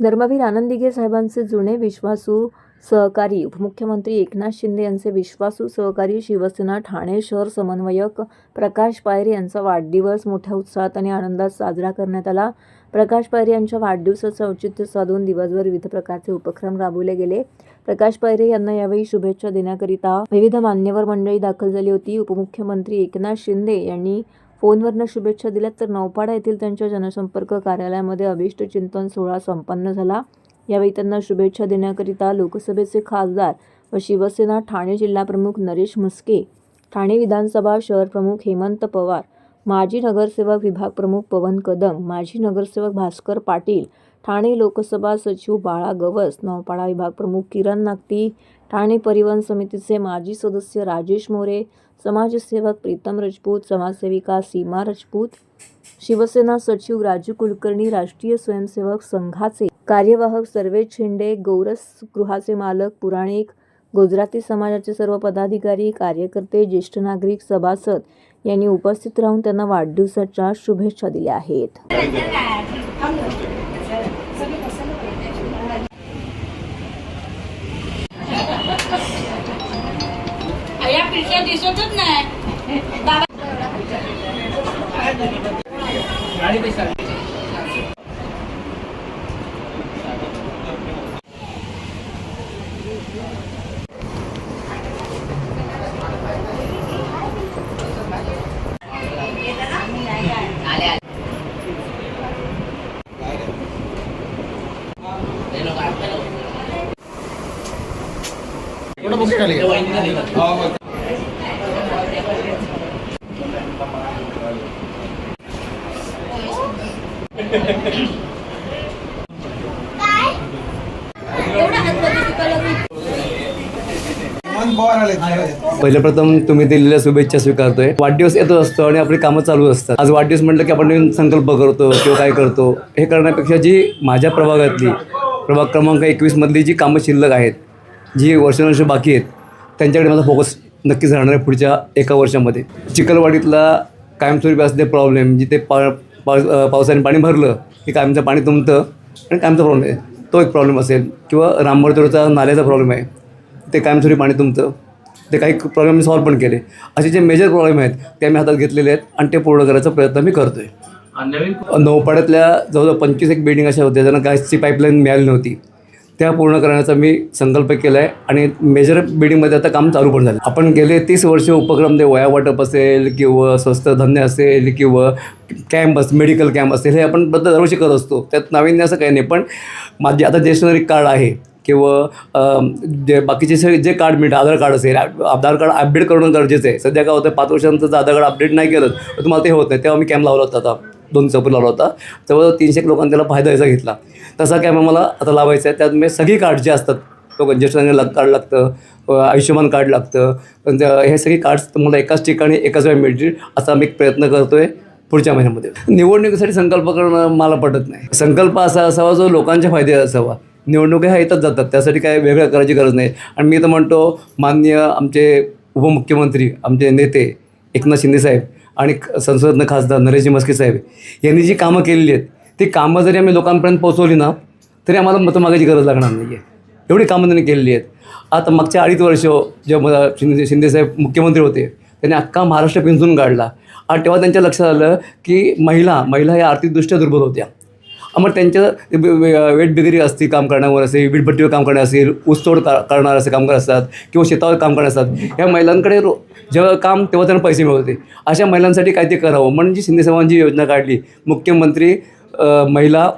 धर्मवीर आनंद साहेबांचे जुने विश्वासू सहकारी उपमुख्यमंत्री एकनाथ शिंदे यांचे विश्वासू सहकारी शिवसेना ठाणे शहर समन्वयक प्रकाश पायरे यांचा वाढदिवस मोठ्या उत्साहात आणि आनंदात साजरा करण्यात आला. प्रकाश पायरे यांच्या वाढदिवसाचं औचित्य साधून दिवसभर विविध प्रकारचे उपक्रम राबवले गेले. प्रकाश पायरे यांना यावेळी शुभेच्छा देण्याकरिता विविध मान्यवर मंडळी दाखल झाली होती. उपमुख्यमंत्री एकनाथ शिंदे यांनी फोनवरनं शुभेच्छा दिल्यात तर नौपाडा येथील त्यांच्या जनसंपर्क कार्यालयामध्ये अभिष्ट चिंतन सोहळा संपन्न झाला. यावेळी त्यांना शुभेच्छा देण्याकरिता लोकसभेचे खासदार व शिवसेना ठाणे जिल्हाप्रमुख नरेश म्हस्के ठाणे विधानसभा शहर प्रमुख हेमंत पवार माजी नगरसेवक विभाग प्रमुख पवन कदम माजी नगरसेवक भास्कर पाटील ठाणे लोकसभा सचिव बाळा गवस नौपाडा विभाग प्रमुख किरण नागटी ठाणे परिवहन समितीचे माजी सदस्य राजेश मोरे समाजसेवक प्रीतम राजपूत समाजसेविका सीमा राजपूत शिवसेना सचिव राजू कुलकर्णी राष्ट्रीय स्वयंसेवक संघाचे कार्यवाहक सर्वेश शिंदे गौरस गृहाचे मालक पुराणिक गुजराती समाजाचे सर्व पदाधिकारी कार्यकर्ते ज्येष्ठ नागरिक सभासद यांनी उपस्थित राहून त्यांना वाढदिवसाच्या शुभेच्छा दिल्या आहेत. या पिक्चर दिसतच नाही बाबा थोडं बघ खाली हा, मग. हेमंत पवार आले पहिले प्रथम तुम्ही दिलेल्या शुभेच्छा स्वीकारतोय. वाढदिवस येतच असतो आणि आपली कामं चालू असतात. आज वाढदिवस म्हटलं की आपण नवीन संकल्प करतो किंवा काय करतो हे करण्यापेक्षा जी माझ्या प्रभागातली प्रभाग क्रमांक एकवीसमधली जी कामं शिल्लक आहेत जी वर्षानुवर्ष बाकी आहेत त्यांच्याकडे माझा फोकस नक्कीच राहणार आहे पुढच्या एका वर्षामध्ये. चिखलवाडीतला कायमस्वरूपी असलेले प्रॉब्लेम जिथे पा पाऊस पावसाने पाणी भरलं की कायमचं पाणी तुंबतं आणि कायमचा प्रॉब्लेम आहे. तो एक प्रॉब्लेम असेल. किंवा रामबडतोडचा नाल्याचा प्रॉब्लेम आहे. ते कायमस्वरूपी पाणी तुमचं ते काही प्रॉब्लेम मी सॉल्व पण केले. असे जे मेजर प्रॉब्लेम आहेत ते आम्ही हातात घेतलेले आहेत आणि ते पूर्ण करायचा प्रयत्न मी करतो आहे नौपाड्यातल्या जवळजवळ पंचवीस एक बिल्डिंग अशा होत्या ज्यांना गॅसची पाईपलाईन मिळाली नव्हती. त्या पूर्ण करण्याचा मी संकल्प केला आहे आणि मेजर बिल्डिंगमध्ये आता काम चालू पण झालं आपण गेले तीस वर्ष उपक्रम ते वया वाटप असेल किंवा स्वस्त धन्य असेल किंवा कॅम्प असेल मेडिकल कॅम्प असेल हे आपण बद्दल दरवर्षी करत असतो. त्यात नाविन्य असं काही नाही पण माझे आता स्टेशनरी कार्ड आहे किंवा जे बाकीचे सगळे जे कार्ड मिळतं आधार कार्ड असेल आधार कार्ड अपडेट करणं गरजेचं आहे. सध्या काय होतं पाच वर्षांचं जर आधार कार्ड अपडेट नाही केलं तर तुम्हाला ते होत नाही. तेव्हा मी कॅम्प लावला होता आता. दोन चौपट लावला होता. तेव्हा तीनशे लोकांनी त्याला फायदा याचा घेतला. तसा कॅमेरा मला आता लावायचा आहे. त्यात मी सगळी कार्ड जे असतात तो ज्येष्ठ लग कार्ड लागतं आयुष्यमान कार्ड लागतं. पण हे सगळी कार्ड्स तुम्हाला एकाच ठिकाणी एकाच वेळा मिळतील असा मी प्रयत्न करतो आहे पुढच्या महिन्यामध्ये. निवडणुकीसाठी संकल्प करणं मला पटत नाही. संकल्प असा असावा जो लोकांच्या फायदे असावा. निवडणुका ह्या येतच जातात त्यासाठी काय वेगळं करायची गरज नाही. आणि मी तर म्हणतो माननीय आमचे उपमुख्यमंत्री आमचे नेते एकनाथ शिंदेसाहेब आणि ख- संसदनं खासदार नरेशजी मस्के साहेब यांनी जी कामं केलेली आहेत ती कामं जरी आम्ही लोकांपर्यंत पोहोचवली ना तरी आम्हाला मतं मागायची गरज लागणार नाही आहे एवढी कामं त्यांनी केलेली आहेत. आता मागच्या अडीच वर्ष जेव्हा शिंदे शिंदेसाहेब मुख्यमंत्री होते त्यांनी अख्खा महाराष्ट्र पिंजून काढला. आणि तेव्हा त्यांच्या लक्षात आलं की महिला महिला ह्या आर्थिकदृष्ट्या दुर्बल होत्या. मग त्यांच्या वे- वे- असतील काम करण्यावर असेल वीटभट्टीवर काम करणार असेल ऊसतोड का करणार असे कामगार असतात किंवा शेतावर काम करणार असतात ह्या महिलांकडे रो जेव्हा काम तेव्हा त्यांना पैसे मिळवते. अशा महिलांसाठी काय ते करावं. म्हणून जी शिंदेसाहेबांची योजना काढली मुख्यमंत्री महिला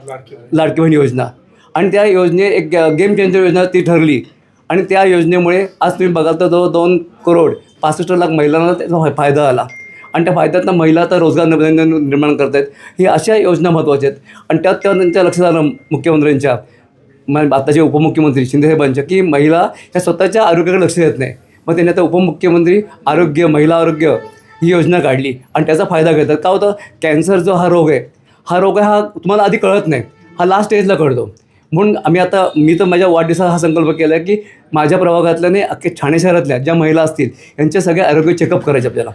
लाडकी बहीण योजना. आणि त्या योजने एक गेम चेंजर योजना ती ठरली. आणि त्या योजनेमुळे आज तुम्ही बघाल तर जवळ दोन करोड पासष्ट लाख महिलांना त्याचा फायदा आला. आणि त्या फायद्यातनं महिला आता रोजगार निर्माण निर्माण करत आहेत ही अशा योजना महत्त्वाच्या आहेत. आणि त्यात तेव्हा त्यांच्या लक्षात आलं मुख्यमंत्र्यांच्या म्हणजे आताचे उपमुख्यमंत्री शिंदेसाहेबांच्या की महिला ह्या स्वतःच्या आरोग्याकडे लक्ष देत नाही. मग त्यांनी आता उपमुख्यमंत्री आरोग्य महिला आरोग्य ही योजना काढली आणि त्याचा फायदा घेतात. का होतं? कॅन्सर जो हा रोग आहे हा रोग आहे हा तुम्हाला आधी कळत नाही. हा लास्ट स्टेजला कळतो. म्हणून आम्ही आता मी तर माझ्या वाढदिवसाला हा संकल्प केला आहे की माझ्या प्रभागातल्याने अख्खे ठाणे शहरातल्या ज्या महिला असतील यांचे सगळे आरोग्य चेकअप करायचे आपल्याला.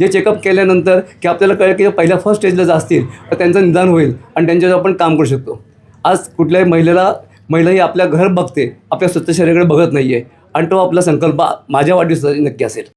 जे चेकअप केल्यानंतर की आपल्याला कळेल की पहिल्या फर्स्ट स्टेजला जर असतील तर त्यांचं निदान होईल आणि त्यांच्यावर आपण काम करू शकतो. आज कुठल्याही महिलेला महिला ही आपल्या घर बघते आपल्या स्वतः शरीराकडे बघत नाही आहे आणि तो आपला संकल्प माझ्या वाढदिवसाची नक्की असेल.